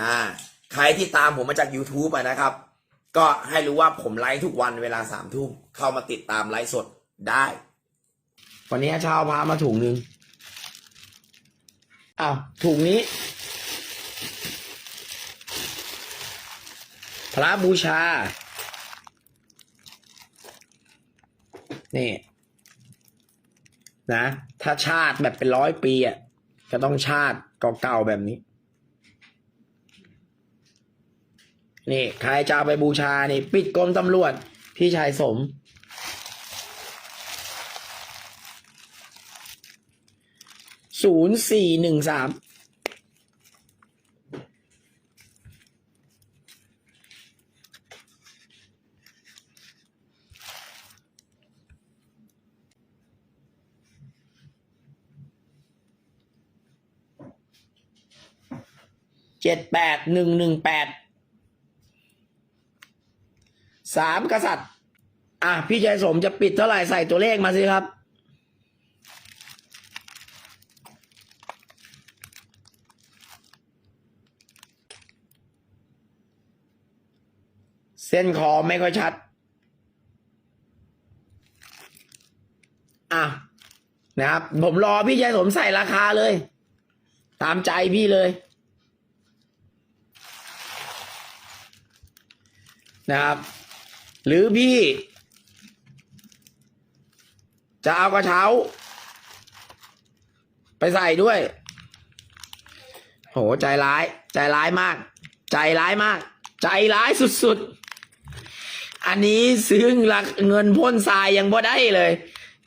อ่าใครที่ตามผมมาจาก YouTube อะนะครับ ก็ให้รู้ว่าผมไลฟ์ทุกวันเวลาสามทุ่มเข้ามาติดตามไลฟ์สดได้ วันนี้เช้าพามาถุงหนึ่งอ้าวถุงนี้ พระบูชา นี่ นะ ถ้าชาติแบบเป็นร้อยปีอะก็ต้องชาติเก่าๆแบบนี้ นี่ใครจะเอาไปบูชานี่ ปิดกรมตำรวจ พี่ชายสม ศูนย์สี่หนึ่งสามเจ็ดแปดหนึ่งหนึ่งแปด สามกษัตริย์ อะ พี่ชายสมจะปิดเท่าไหร่ใส่ตัวเลขมาสิครับ เส้นคอไม่ค่อยชัด อะ นะครับ ผมรอพี่ชายสมใส่ราคาเลย ตามใจพี่เลยนะครับ หรือพี่ จะเอากระเช้า ไปใส่ด้วย โหใจร้าย ใจร้ายมาก ใจร้ายมาก ใจร้ายสุดๆ อันนี้ซื้อลักเงินพ่นทรายยังบ่ได้เลย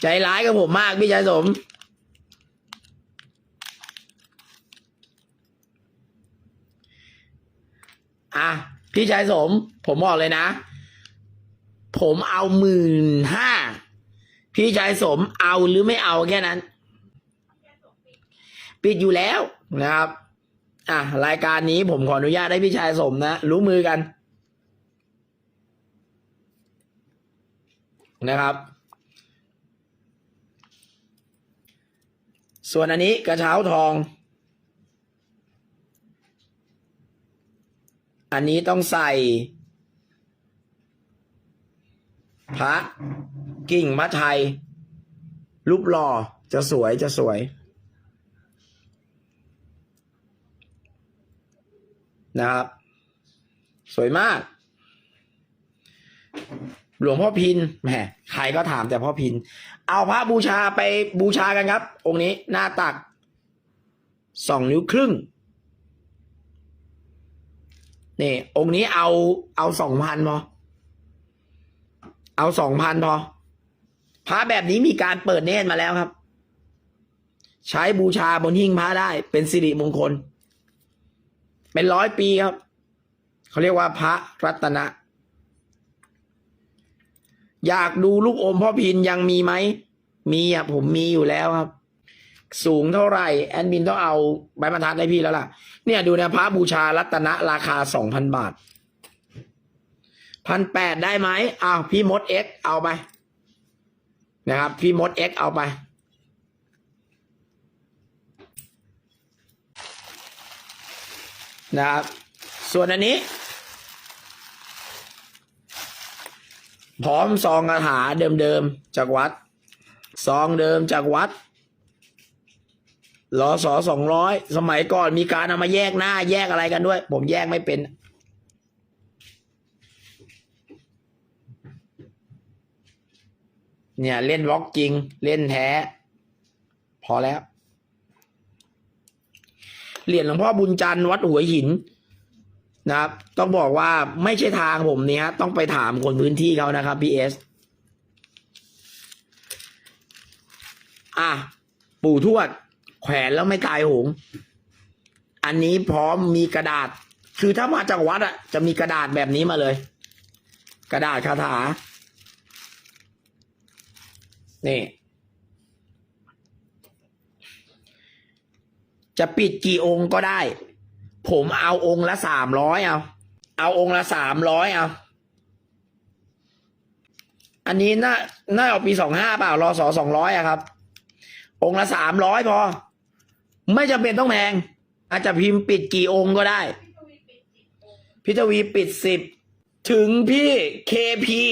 ใจร้ายกับผมมากพี่ชายสมอะพี่ชายสม ผมบอกเลยนะ ผมเอาหมื่นห้าพี่ชายสมเอาหรือไม่เอาแค่นั้น ปิดอยู่แล้วนะครับ อะรายการนี้ผมขออนุญาตให้พี่ชายสมนะรู้มือกัน นะครับ ส่วนอันนี้กระเช้าทอง อันนี้ต้องใส่ พระกิ่งมะไทย รูปหล่อจะสวยจะสวย นะครับ สวยมาก หลวงพ่อพินแหมใครก็ถามแต่พ่อพิน เอาพระบูชาไปบูชากันครับ องค์นี้หน้าตักสองนิ้วครึ่งนี่องค์นี้เอาเอาสองพันพอ เอาสองพันพอพระแบบนี้มีการเปิดเนตรมาแล้วครับ ใช้บูชาบนหิ้งพระได้ เป็นสิริมงคล เป็นร้อยปีครับ เขาเรียกว่าพระรัตนะ อยากดูลูกอมพ่อพินยังมีไหม มีอะผมมีอยู่แล้วครับ สูงเท่าไหร่ แอดมินต้องเอาใบบรรทัดให้พี่แล้วล่ะ เนี่ยดูนะพระบูชารัตนะราคาสองพันบาท พันแปดได้ไหมอ้าวพี่มดเอ็กเอาไป นะครับ พี่มดเอ็กเอาไป นะครับ ส่วนอันนี้ พร้อมซองคาถาเดิมๆจากวัด ซองเดิมจากวัดรอสอสองร้อยสมัยก่อนมีการเอามาแยกหน้าแยกอะไรกันด้วย ผมแยกไม่เป็น เนี่ย เล่นวอล์กจริง เล่นแท้ พอแล้ว เหรียญหลวงพ่อบุญจันทร์วัดหัวหินนะครับ ต้องบอกว่าไม่ใช่ทางผมเนี่ย ต้องไปถามคนพื้นที่เขานะครับพีเอสอะ ปู่ทวด แขวนแล้วไม่ตายหง อันนี้พร้อมมีกระดาษ คือถ้ามาจากวัดอะ จะมีกระดาษแบบนี้มาเลย กระดาษคาถา นี่ จะปิดกี่องค์ก็ได้ ผมเอาองค์ละสามร้อยเอา เอาองค์ละสามร้อยเอา อันนี้น่า น่าเอาปีสองห้าเปล่ารอสอสองร้อยอะครับ องค์ละสามร้อยพอ ไม่จำเป็นต้องแพง อาจจะพิมพ์ปิดกี่องค์ก็ได้พี่ทวีปิดพี่ทวีปิดสิบถึงพี่เคพี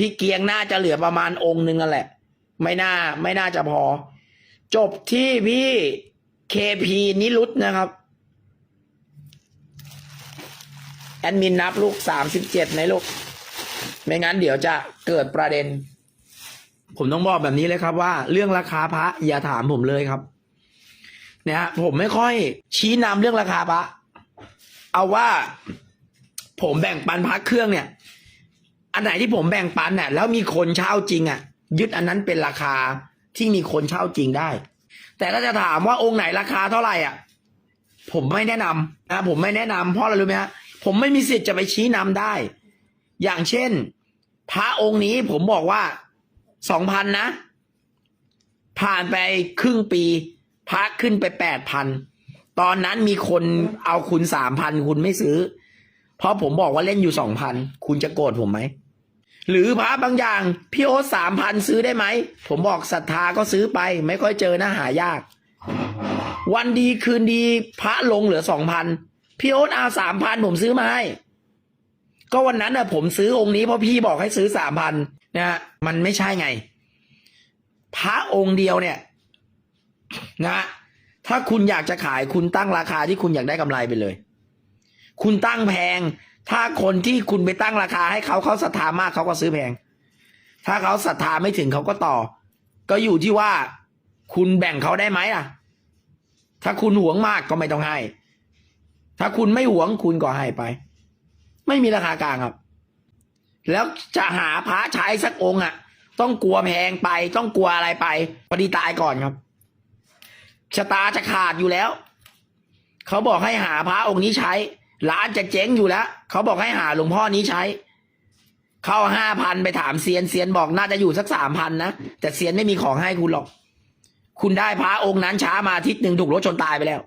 พี่เกียงน่าจะเหลือประมาณองค์หนึ่งนั่นแหละ ไม่น่าไม่น่าจะพอ จบที่พี่เคพีนิรุตนะครับ แอดมินนับลูกสามสิบเจ็ดในลูก ไม่งั้นเดี๋ยวจะเกิดประเด็น ผมต้องบอกแบบนี้เลยครับว่า เรื่องราคาพระอย่าถามผมเลยครับเนี่ยฮะผมไม่ค่อยชี้นำเรื่องราคาพระเอาว่าผมแบ่งปันพระเครื่องเนี่ย อันไหนที่ผมแบ่งปันเนี่ยแล้วมีคนเช่าจริงอะ ยึดอันนั้นเป็นราคาที่มีคนเช่าจริงได้ แต่ถ้าจะถามว่าองค์ไหนราคาเท่าไหร่อะ ผมไม่แนะนำนะผมไม่แนะนำเพราะอะไรรู้ไหมฮะผมไม่มีสิทธิ์จะไปชี้นำได้ อย่างเช่น พระองค์นี้ผมบอกว่าสองพันนะ ผ่านไปครึ่งปี พระขึ้นไปแปดพันตอนนั้นมีคนเอาคุณสามพันคุณไม่ซื้อ เพราะผมบอกว่าเล่นอยู่สองพันคุณจะโกรธผมไหม หรือพระบางอย่างพี่โอ๊ตสามพันซื้อได้ไหม ผมบอกศรัทธาก็ซื้อไป ไม่ค่อยเจอนะหายาก วันดีคืนดีพระลงเหลือสองพันพี่โอ๊ตเอาสามพันผมซื้อมาให้ก็วันนั้นน่ะผมซื้อองค์นี้เพราะพี่บอกให้ซื้อสามพันนะฮะมันไม่ใช่ไง พระองค์เดียวเนี่ยนะฮะถ้าคุณอยากจะขายคุณตั้งราคาที่คุณอยากได้กำไรไปเลย คุณตั้งแพง ถ้าคนที่คุณไปตั้งราคาให้เขาเขาศรัทธามากเขาก็ซื้อแพง ถ้าเขาศรัทธาไม่ถึงเขาก็ต่อ ก็อยู่ที่ว่า คุณแบ่งเขาได้ไหมล่ะ ถ้าคุณหวงมากก็ไม่ต้องให้ ถ้าคุณไม่หวงคุณก็ให้ไป ไม่มีราคากลางครับ แล้วจะหาพระใช้สักองค์อะ ต้องกลัวแพงไป ต้องกลัวอะไรไปพอดีตายก่อนครับชะตาจะขาดอยู่แล้ว เขาบอกให้หาพระองค์นี้ใช้ ร้านจะเจ๊งอยู่แล้วเขาบอกให้หาหลวงพ่อนี้ใช้ เข้าห้าพันไปถามเซียนเซียนบอกน่าจะอยู่สักสามพันนะแต่เซียนไม่มีของให้คุณหรอก คุณได้พระองค์นั้นช้ามาอาทิตย์หนึ่งถูกรถชนตายไปแล้ว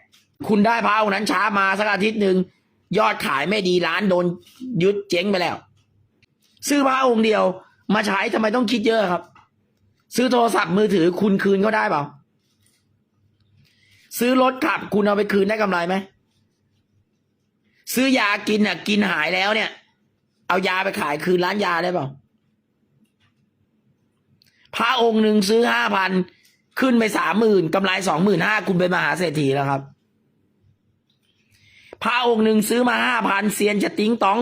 คุณได้พระองค์นั้นช้ามาสักอาทิตย์หนึ่งยอดขายไม่ดีร้านโดนยึดเจ๊งไปแล้ว ซื้อพระองค์เดียวมาใช้ทำไมต้องคิดเยอะครับ ซื้อโทรศัพท์มือถือคุณคืนก็ได้เปล่าซื้อรถขับคุณเอาไปคืนได้กำไรไหม ซื้อยากินอะ กินหายแล้วเนี่ย เอายาไปขายคืนร้านยาได้เปล่าพระองค์หนึ่งซื้อห้าพันขึ้นไปสามหมื่นกำไรสองหมื่นห้าคุณเป็นมหาเศรษฐีแล้วครับ พระองค์หนึ่งซื้อมาห้าพันเซียนจะติ้งต้อง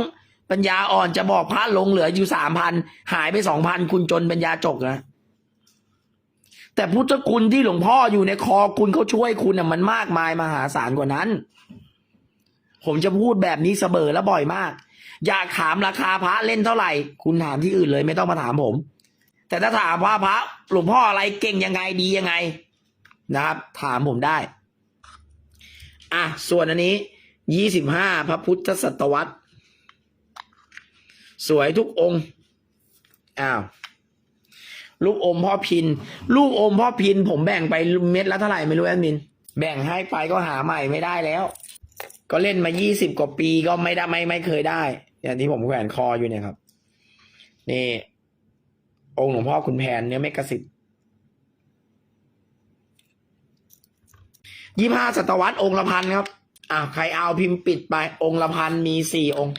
ปัญญาอ่อนจะบอกพระลงเหลืออยู่สามพันหายไปสองพันคุณจนปัญญาจกนะแต่พุทธคุณที่หลวงพ่ออยู่ในคอคุณเขาช่วยคุณน่ะมันมากมายมหาศาลกว่านั้น ผมจะพูดแบบนี้เสมอและบ่อยมาก อยากถามราคาพระเล่นเท่าไหร่ คุณถามที่อื่นเลยไม่ต้องมาถามผม แต่ถ้าถามว่าพระหลวงพ่ออะไรเก่งยังไงดียังไง นะครับ ถามผมได้ อะ ส่วนอันนี้ยี่สิบห้าพระพุทธศตวรรษ สวยทุกองค์อ้าวลูกอมพ่อพิน ลูกอมพ่อพิน ผมแบ่งไปเม็ดละเท่าไหร่ไม่รู้แอดมิน แบ่งให้ไปก็หาใหม่ไม่ได้แล้ว ก็เล่นมายี่สิบกว่าปีก็ไม่ได้ไม่ไม่เคยได้ อย่างที่ผมแขวนคออยู่เนี่ยครับ นี่ องค์หลวงพ่อคุณแผนเนื้อเมกะสิทธิ์ยี่ห้าศตวรรษองค์ละพันครับ อ่าใครเอาพิมพ์ปิดไป องค์ละพันมีสี่องค์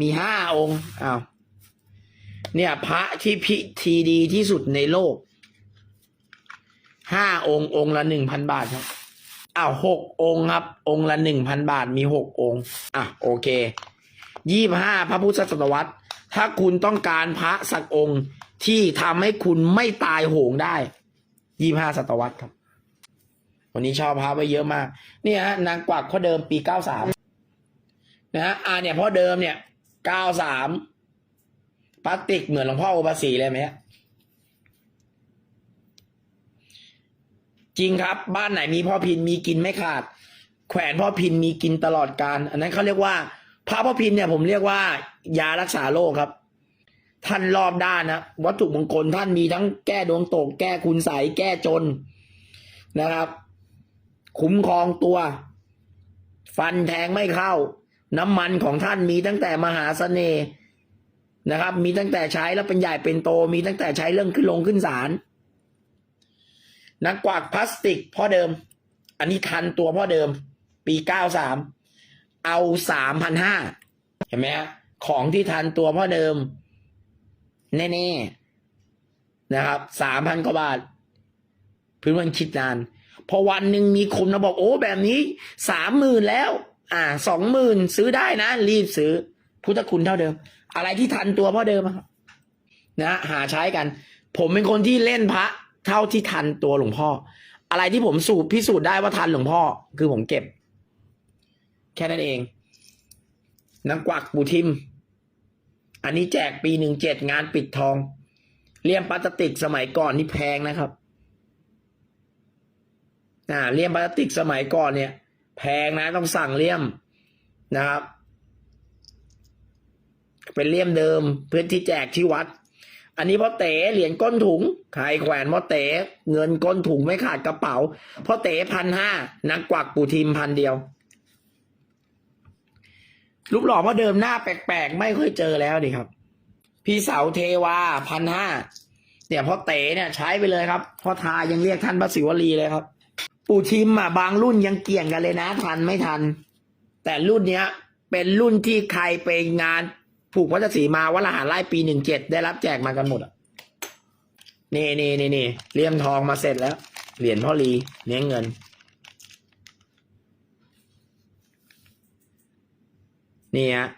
มีห้าองค์อ้าวเนี่ย พระที่พิธีดีที่สุดในโลกห้าองค์องค์ละหนึ่งพันบาทครับ อ้าวหกองค์ครับ องค์ละหนึ่งพันบาทมีหกองค์ อะโอเคยี่ห้าพระพุทธศตวรรษ ถ้าคุณต้องการพระสักองค์ที่ทำให้คุณไม่ตายโหงได้ยี่ห้าศตวรรษครับ วันนี้ชอบพระไปเยอะมาก เนี่ยฮะนางกวักพ่อเดิมปีเก้าสามนะฮะอ่าเนี่ยพ่อเดิมเนี่ยเก้าสามพลาสติกเหมือนหลวงพ่อโอภาสีเลยไหมฮะ จริงครับ บ้านไหนมีพ่อพินมีกินไม่ขาด แขวนพ่อพินมีกินตลอดการอันนั้นเขาเรียกว่าพระพ่อพินเนี่ยผมเรียกว่า ยารักษาโรคครับ ท่านรอบด้านนะวัตถุมงคลท่านมีทั้งแก้ดวงตก แก้คุณใสแก้จนนะครับ คุ้มครองตัว ฟันแทงไม่เข้า น้ำมันของท่านมีตั้งแต่มหาเสน่ห์นะครับ มีตั้งแต่ใช้แล้วเป็นใหญ่เป็นโต มีตั้งแต่ใช้เรื่องขึ้นลงขึ้นศาล นักกวาดพลาสติกพ่อเดิม อันนี้ทันตัวพ่อเดิม ปีเก้าสามเอาสามพันห้าเห็นไหมฮะของที่ทันตัวพ่อเดิม แน่ๆนะครับสามพันกว่าบาทเพื่อนวันคิดนาน พอวันหนึ่งมีคนมาบอกโอ้แบบนี้สามหมื่นแล้ว อ่าสองหมื่นซื้อได้นะ รีบซื้อ พุทธคุณเท่าเดิม อะไรที่ทันตัวพ่อเดิมนะหาใช้กัน ผมเป็นคนที่เล่นพระ เท่าที่ทันตัวหลวงพ่อ อะไรที่ผมสูบพิสูจน์ได้ว่าทันหลวงพ่อ คือผมเก็บ แค่นั้นเองนังกวักปูทิม อันนี้แจกปีหนึ่งเจ็ดงานปิดทอง เลี่ยมพลาสติกสมัยก่อนนี่แพงนะครับอ่าเลี่ยมพลาสติกสมัยก่อนเนี่ย แพงนะต้องสั่งเลี่ยมนะครับ เป็นเลี่ยมเดิมเพื่อที่แจกที่วัด อันนี้พ่อเต๋เหรียญก้นถุง ใครแขวนพ่อเต๋เงินก้นถุงไม่ขาดกระเป๋าพ่อเต๋พันห้านักกวักปูทิมพันเดียว รูปหล่อพ่อเดิมหน้าแปลกๆ ไม่ค่อยเจอแล้วดิครับ พี่เสาเทวาพันห้าเนี่ยพ่อเต๋เนี่ยใช้ไปเลยครับพ่อทายังเรียกท่านพระศิวลีเลยครับ ปู่ทิมอะบางรุ่นยังเกี่ยงกันเลยนะ ทันไม่ทัน แต่รุ่นเนี้ย เป็นรุ่นที่ใครไปงาน ผูกวัชสีมาวลหารไล่ปีหนึ่งเจ็ดได้รับแจกมากันหมดอะนี่นี่นี่นี่เลี่ยมทองมาเสร็จแล้ว เหรียญพ่อลีเนี้ยเงิน นี่ฮะ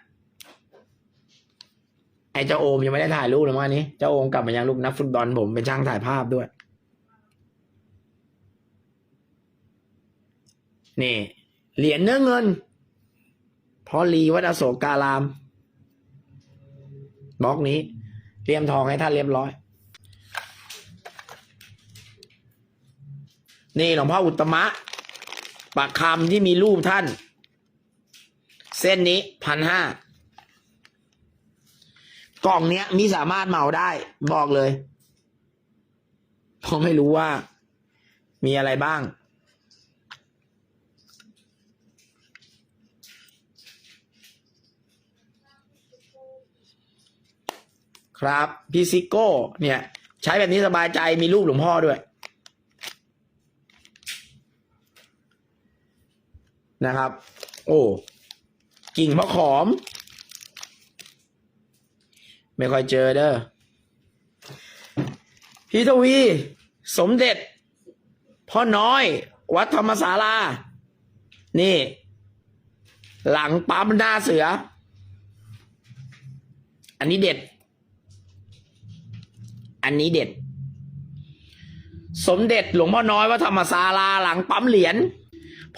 ไอเจ้าโอมยังไม่ได้ถ่ายรูปเลยเมื่อวานนี้เจ้าโอมกลับมายังลูกนักฟุตบอลผมเป็นช่างถ่ายภาพด้วย นี่ เหรียญเนื้อเงินพอลีวัดอโศกการาม บล็อกนี้เตรียมทองให้ท่านเรียบร้อย นี่หลวงพ่ออุตตมะปากคำที่มีรูปท่าน เส้นนี้พันห้ากล่องเนี้ยมีสามารถเหมาได้ บอกเลยเพราะไม่รู้ว่ามีอะไรบ้าง ครับพี่ซิโก้เนี่ย ใช้แบบนี้สบายใจมีรูปหลวงพ่อด้วยนะครับ โอ้กิ่งมะขอม ไม่ค่อยเจอเด้อพี่ทวี สมเด็จ พ่อน้อย วัดธรรมศาลา นี่ หลังปั๊มหน้าเสือ อันนี้เด็ด อันนี้เด็ด สมเด็จหลวงพ่อน้อยวัดธรรมศาลาหลังปั๊มเหรียญ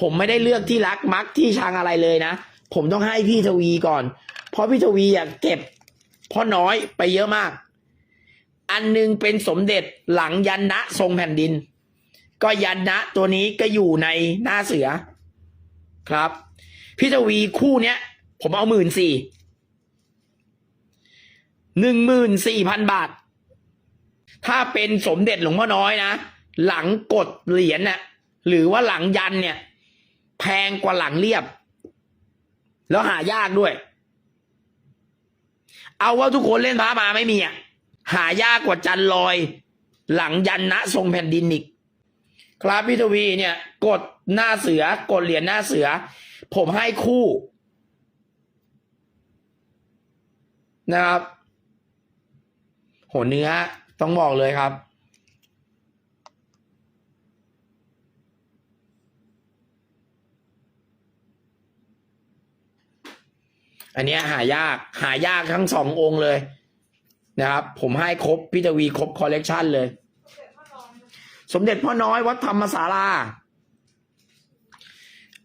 ผมไม่ได้เลือกที่รักมักที่ชังอะไรเลยนะ ผมต้องให้พี่ทวีก่อน เพราะพี่ทวีอยากเก็บพ่อน้อยไปเยอะมาก อันหนึงเป็นสมเด็จหลังยันนะทรงแผ่นดิน ก็ยันนะตัวนี้ก็อยู่ในหน้าเสือครับพี่ทวีคู่เนี้ย ผมเอาหมื่นสี่หนึ่งหมื่นสี่พันบาท ถ้าเป็นสมเด็จหลวงพ่อน้อยนะ หลังกดเหรียญน่ะ หรือว่าหลังยันเนี่ย แพงกว่าหลังเรียบ แล้วหายากด้วย เอาว่าทุกคนเล่นพระมาไม่มีอะ หายากกว่าจันลอย หลังยันนะทรงแผ่นดินอีกครับพี่ทวีเนี่ย กดหน้าเสือกดเหรียญหน้าเสือ ผมให้คู่นะครับ โหเนื้อ ต้องบอกเลยครับ อันเนี้ยหายากหายากทั้งสององค์เลย นะครับ ผมให้ครบพี่ทวีครบคอลเลกชันเลย สมเด็จพ่อน้อยวัดธรรมศาลา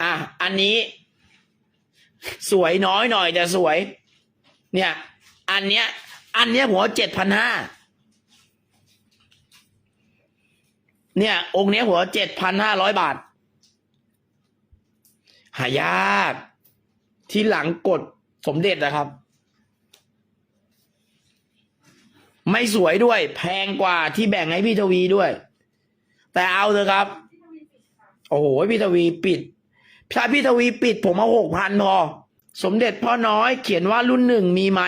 อะ อันนี้ สวยน้อยหน่อยแต่สวย เนี่ย อันเนี้ย อันเนี้ยผมว่าเจ็ดพันห้า เนี่ย องค์เนี้ยหัวเจ็ดพันห้าร้อยบาท หายากที่หลังกดสมเด็จนะครับ ไม่สวยด้วย แพงกว่าที่แบ่งให้พี่ทวีด้วย แต่เอาเถอะครับ โอ้โหพี่ทวีปิดถ้าพี่ทวีปิดผมเอาหกพันพอ สมเด็จพ่อน้อยเขียนว่ารุ่นหนึ่งมีไหม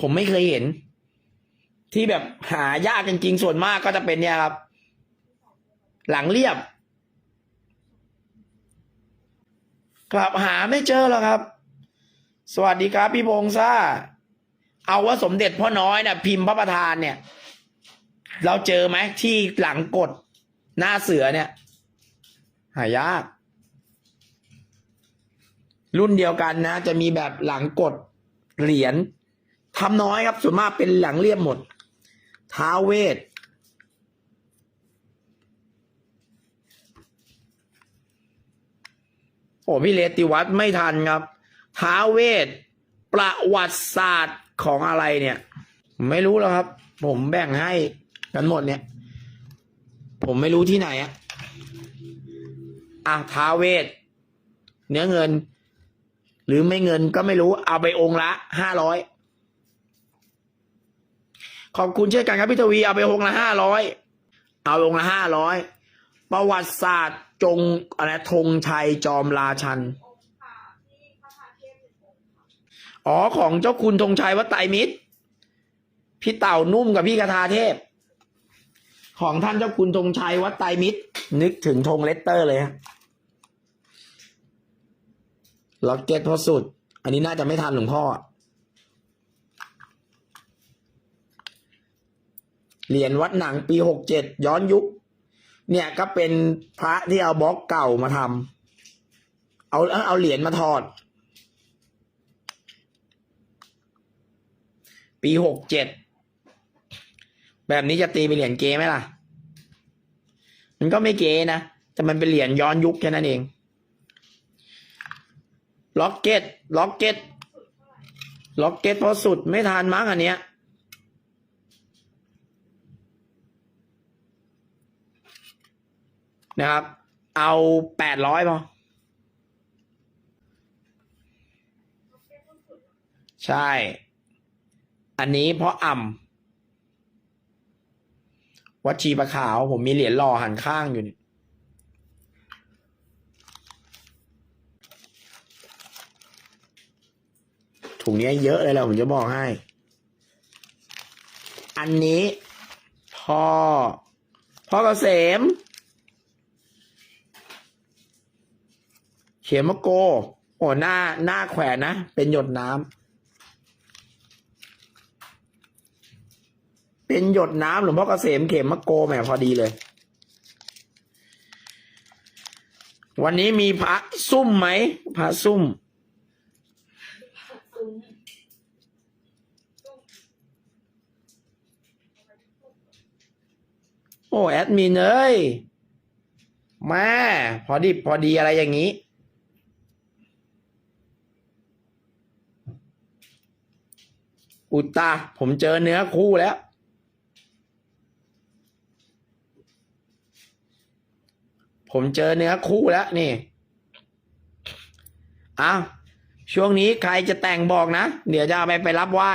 ผมไม่เคยเห็น ที่แบบหายากจริงๆส่วนมากก็จะเป็นเนี่ยครับ หลังเรียบ กลับหาไม่เจอแล้วครับ สวัสดีครับ พี่พงซ่า เอาว่าสมเด็จพ่อน้อยนะพิมพ์พระประธานเนี่ย เราเจอไหมที่หลังกดหน้าเสือเนี่ย หายาก รุ่นเดียวกันนะ จะมีแบบหลังกดเหรียญทำน้อยครับ ส่วนมากเป็นหลังเรียบหมด ท้าเวทโอ้พี่เลติวัฒน์ไม่ทันครับ ท้าเวท ประวัติศาสตร์ของอะไรเนี่ยไม่รู้แล้วครับ ผมแบ่งให้กันหมดเนี่ย ผมไม่รู้ที่ไหนอะอะท้าเวท เนื้อเงิน หรือไม่เงินก็ไม่รู้เอาไปองค์ละห้าร้อย ขอบคุณเช่นกันครับพี่ทวีเอาไปองละห้าร้อยเอาองละห้าร้อยประวัติศาสตร์จงอะไรธงชัยจอมราชัน อ๋อของเจ้าคุณธงชัยวัดไตรมิตร พี่เต่านุ่มกับพี่กทาเทพ ของท่านเจ้าคุณธงชัยวัดไตรมิตร นึกถึงธงเลสเตอร์เลยฮะล็อกเก็ตพอสุด อันนี้น่าจะไม่ทันหลวงพ่อ เหรียญวัดหนังปีหกเจ็ดย้อนยุค เนี่ยก็เป็นพระที่เอาบล็อกเก่ามาทำเอาเอาเหรียญมาถอด ปีหกเจ็ดแบบนี้จะตีเป็นเหรียญเกไหมล่ะ มันก็ไม่เกนะ แต่มันเป็นเหรียญย้อนยุคแค่นั้นเอง ล็อกเก็ต ล็อกเก็ต ล็อกเก็ตพอสุดไม่ทานมั้งอันเนี้ย นะครับ เอาแปดร้อยพอใช่ อันนี้เพราะอ่ำวัชีประขาวผมมีเหรียญหล่อหันข้างอยู่นี่ถุงนี้เยอะเลยแหละผมจะบอกให้ อันนี้พ่อ พ่อเกษม เขมโก โอ้หน้าหน้าแขวนนะ เป็นหยดน้ำเป็นหยดน้ำหลวงพ่อเกษมเขมโกแหมพอดีเลย วันนี้มีพระซุ่มไหมพระซุ่มโอ้แอดมินเอ้ยแม่พอดีพอดีอะไรอย่างนี้ อุตตาผมเจอเนื้อคู่แล้ว ผมเจอเนื้อคู่แล้วนี่อ้าวช่วงนี้ใครจะแต่งบอกนะ เดี๋ยวจะเอาไปไปรับไหว้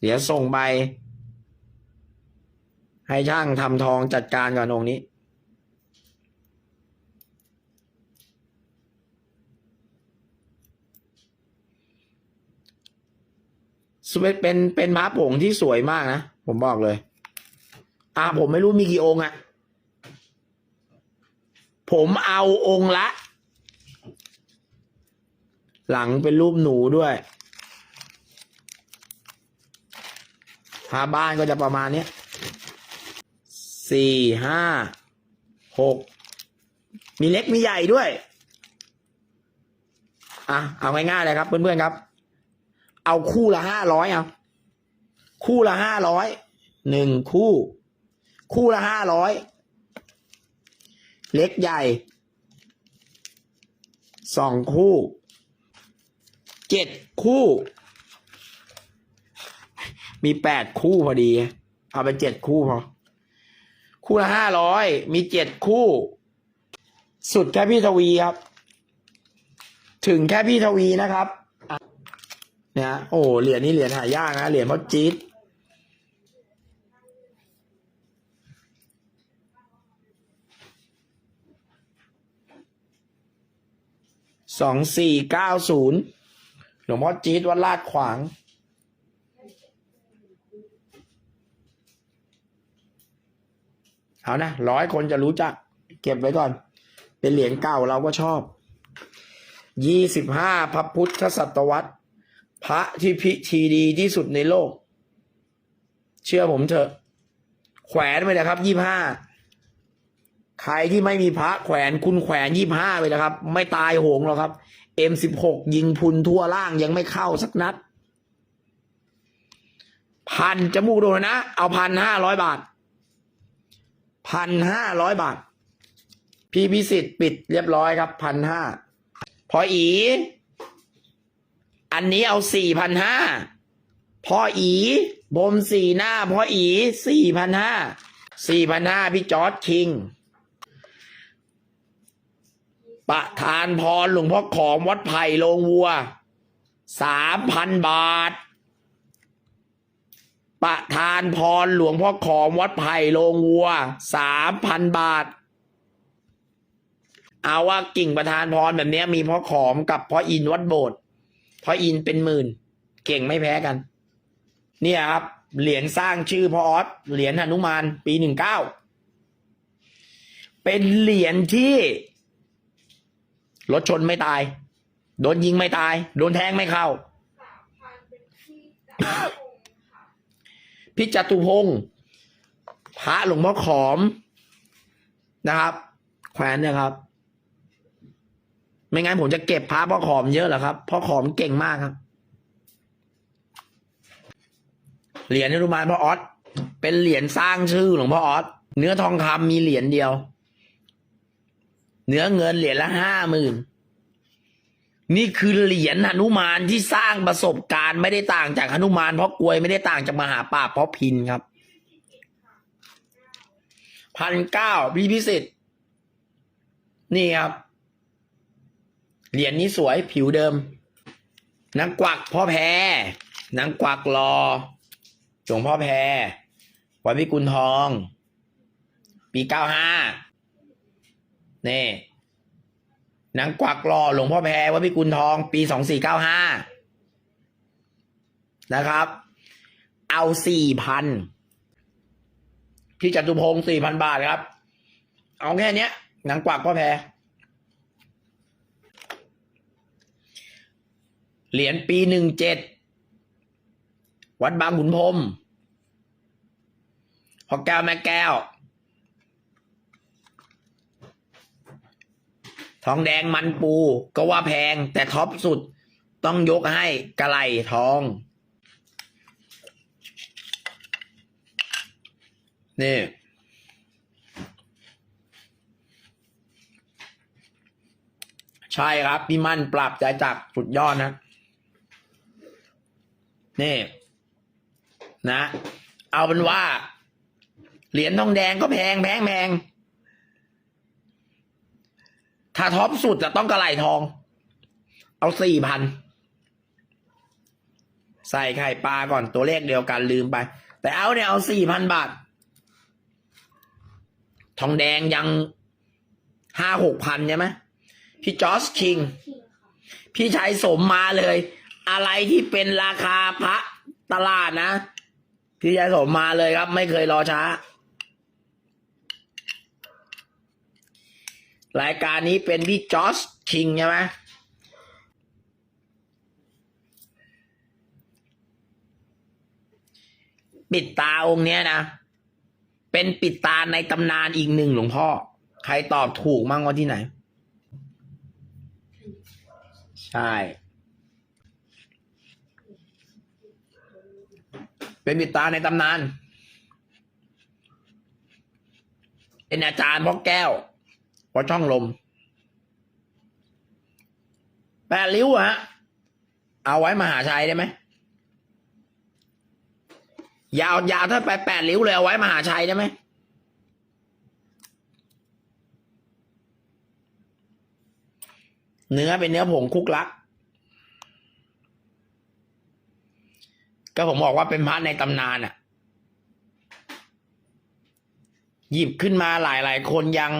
เดี๋ยวส่งไป ให้ช่างทำทองจัดการก่อนองนี้ เวตเป็นเป็นพระผงที่สวยมากนะ ผมบอกเลย อ่าผมไม่รู้มีกี่องค์อะผมเอาองค์ละ หลังเป็นรูปหนูด้วยพาบ้านก็จะประมาณนี้สี่ห้าหกมีเล็กมีใหญ่ด้วย อะ เอาง่ายๆเลยครับเพื่อนๆครับ เอาคู่ละห้าร้อยเอาคู่ละห้าร้อยหนึ่งคู่ คู่ละห้าร้อยเล็กใหญ่สองคู่เจ็ดคู่ มีแปดคู่พอดี เอาไปเจ็ดคู่พอคู่ละห้าร้อยมีเจ็ดคู่ สุดแค่พี่ทวีครับ ถึงแค่พี่ทวีนะครับ อะเนี่ยโอ้ เหรียญนี้เหรียญหายากนะ เหรียญเพราะจี๊ดสองสี่เก้าศูนย์หลวงพ่อจี๊ดวัดลาดขวาง เอานะร้อยคนจะรู้จัก เก็บไว้ก่อน เป็นเหรียญเก่าเราก็ชอบยี่สิบห้าพระพุทธศตวรรษ พระที่พิธีดีที่สุดในโลก เชื่อผมเถอะ แขวนไปเลยครับยี่ห้าใครที่ไม่มีพระแขวนคุณแขวนยี่ห้าไปนะครับ ไม่ตายโหงหรอกครับ M16 ยิงพุนทั่วล่างยังไม่เข้าสักนัด พันจมูกโดนนะ เอาพันห้าร้อยบาทพันห้าร้อยบาท พี่พิสิทธิ์ปิดเรียบร้อยครับพันห้าพออี อันนี้เอาสี่พันห้าพออีบมสี่หน้าพ่ออีสี่พันห้าสี่พันห้าพี่จอร์ดคิง ประธานพรหลวงพ่อขอมวัดไผ่โลงวัวสามพันบาท ประธานพรหลวงพ่อขอมวัดไผ่โลงวัวสามพันบาท เอาว่ากิ่งประธานพรแบบนี้มีพ่อขอมกับพ่ออินวัดโบสถ์ พออินเป็นหมื่น เก่งไม่แพ้กัน เนี่ยครับ เหรียญสร้างชื่อพ่อออสเหรียญหนุมานปีหนึ่งเก้าเป็นเหรียญที่รถชนไม่ตาย โดนยิงไม่ตาย โดนแทงไม่เข้าพี่จตุพงศ์พระหลวงพ่อขอมนะครับ แขวนเนี่ยครับ ไม่งั้นผมจะเก็บพระพ่อขอมเยอะเหรอครับพ่อขอมเก่งมากครับ เหรียญนรุมานพ่อออสเป็นเหรียญสร้างชื่อหลวงพ่อออสเนื้อทองคำมีเหรียญเดียว เนื้อเงินเหรียญละห้าหมื่นนี่คือเหรียญหนุมานที่สร้างประสบการณ์ไม่ได้ต่างจากหนุมานเพราะกลวยไม่ได้ต่างจากมหาป่าบเพราะพินครับพันเก้าพี่พิสิทธิ์นี่ครับ เหรียญนี้สวยผิวเดิมนางกวักพ่อแพรนางกวักรอหลวงพ่อแพรวัดพิกุลทอง ปีเก้าห้านี่นางกวักรอหลวงพ่อแพรวัดพิกุลทอง ปีสองสี่เก้าห้านะครับ เอาสี่พันพี่จตุพงศ์สี่พันบาทครับ เอาแค่เนี้ยนางกวักพ่อแพร เหรียญปีหนึ่งเจ็ดวัดบางขุนพรมพ่อแก้วแม่แก้ว ทองแดงมันปูก็ว่าแพงแต่ท็อปสุดต้องยกให้กระไหลทอง นี่ใช่ครับพี่มั่นปรับใจจักสุดยอดนะ นี่นะ เอาเป็นว่า เหรียญทองแดงก็แพงแพงแพงถ้าท็อปสุดจะต้องกระไหลทอง เอาสี่พัน ใส่ไข่ปลาก่อนตัวเลขเดียวกันลืมไป แต่เอาเนี่ยเอาสี่พันบาท ทองแดงยังห้าหกพันใช่ไหมพี่จอสคิง พี่ชายสมมาเลย อะไรที่เป็นราคาพระตลาดนะ พี่ชายสมมาเลยครับ ไม่เคยรอช้า รายการนี้เป็นพี่จอสคิงใช่ไหมปิดตาองค์เนี้ยนะ เป็นปิดตาในตำนานอีกหนึ่งหลวงพ่อ ใครตอบถูกมั่งว่าที่ไหน ใช่ เป็นปิดตาในตำนาน เป็นอาจารย์พ่อแก้ววัดช่องลม แปดริ้วอะฮะ เอาไว้มหาชัยได้ไหมยาวยาวถ้าไปแปดริ้วเลยเอาไว้มหาชัยได้ไหมเนื้อเป็นเนื้อผงคุกลัก ก็ผมบอกว่าเป็นพระในตำนานอะ หยิบขึ้นมาหลายหลายคนยัง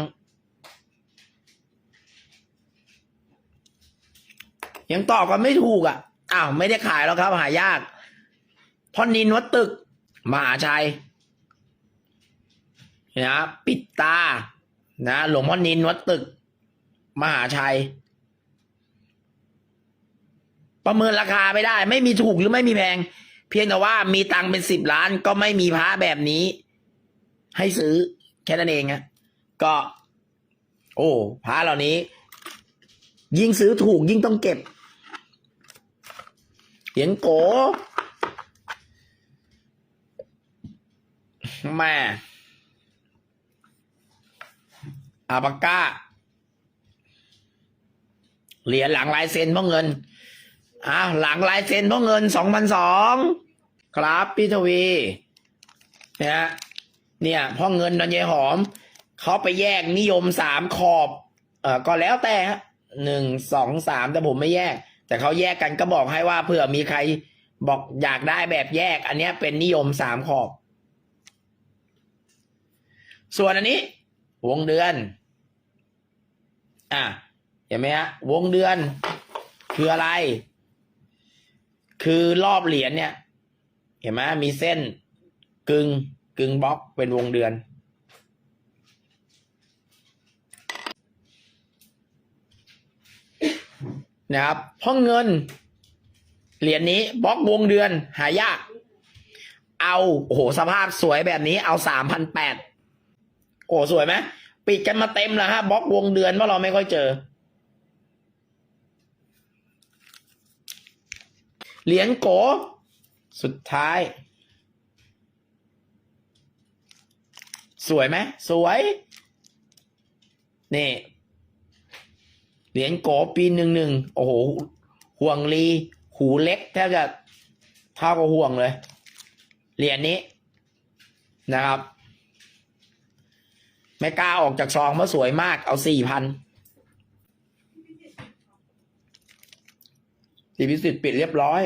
ยังตอบกันไม่ถูกอะอ้าวไม่ได้ขายแล้วครับ หายากพ่อนินวัดตึก มหาชัยนะปิดตา นะหลวงพ่อนินวัดตึก มหาชัย ประเมินราคาไม่ได้ ไม่มีถูกหรือไม่มีแพง เพียงแต่ว่ามีตังเป็นสิบล้านก็ไม่มีพระแบบนี้ ให้ซื้อแค่นั้นเองอะก็ โอ้พระเหล่านี้ ยิ่งซื้อถูกยิ่งต้องเก็บเหรียญโกแม่อาปากก้า เหรียญหลังลายเซ็นเพราะเงิน อ้าวหลังลายเซ็นพราะเงินสองพันสองครับพี่ทวีเนี่ยเนี่ยพ่อเงินนันยายหอมเขาไปแยกนิยมสามขอบเอ่อก็แล้วแต่ฮะหนึ่งสองสามแต่ผมไม่แยก แต่เขาแยกกันก็บอกให้ว่าเผื่อมีใครบอกอยากได้แบบแยก อันเนี้ยเป็นนิยมสามขอบ ส่วนอันนี้ วงเดือน อะเห็นไหมฮะวงเดือนคืออะไร คือรอบเหรียญเนี่ย เห็นไหมมีเส้นกึ่งกึ่งบล็อกเป็นวงเดือน นะครับเพราะเงิน เหรียญนี้บล็อกวงเดือนหายาก เอาโอ้โหสภาพสวยแบบนี้เอาสามพันแปดโอ้สวยไหมปิดกันมาเต็มแล้วฮะบล็อกวงเดือนว่าเราไม่ค่อยเจอ เหรียญโก สุดท้าย สวยไหมสวย นี่ เหรียญโกปีหนึ่งหนึ่งโอ้โห ห่วงลี หูเล็กแทบจะเท่ากับห่วงเลย เหรียญนี้นะครับ ไม่กล้าออกจากซองเพราะสวยมากเอาสี่พัน สีพิสิทธิ์ปิดเรียบร้อย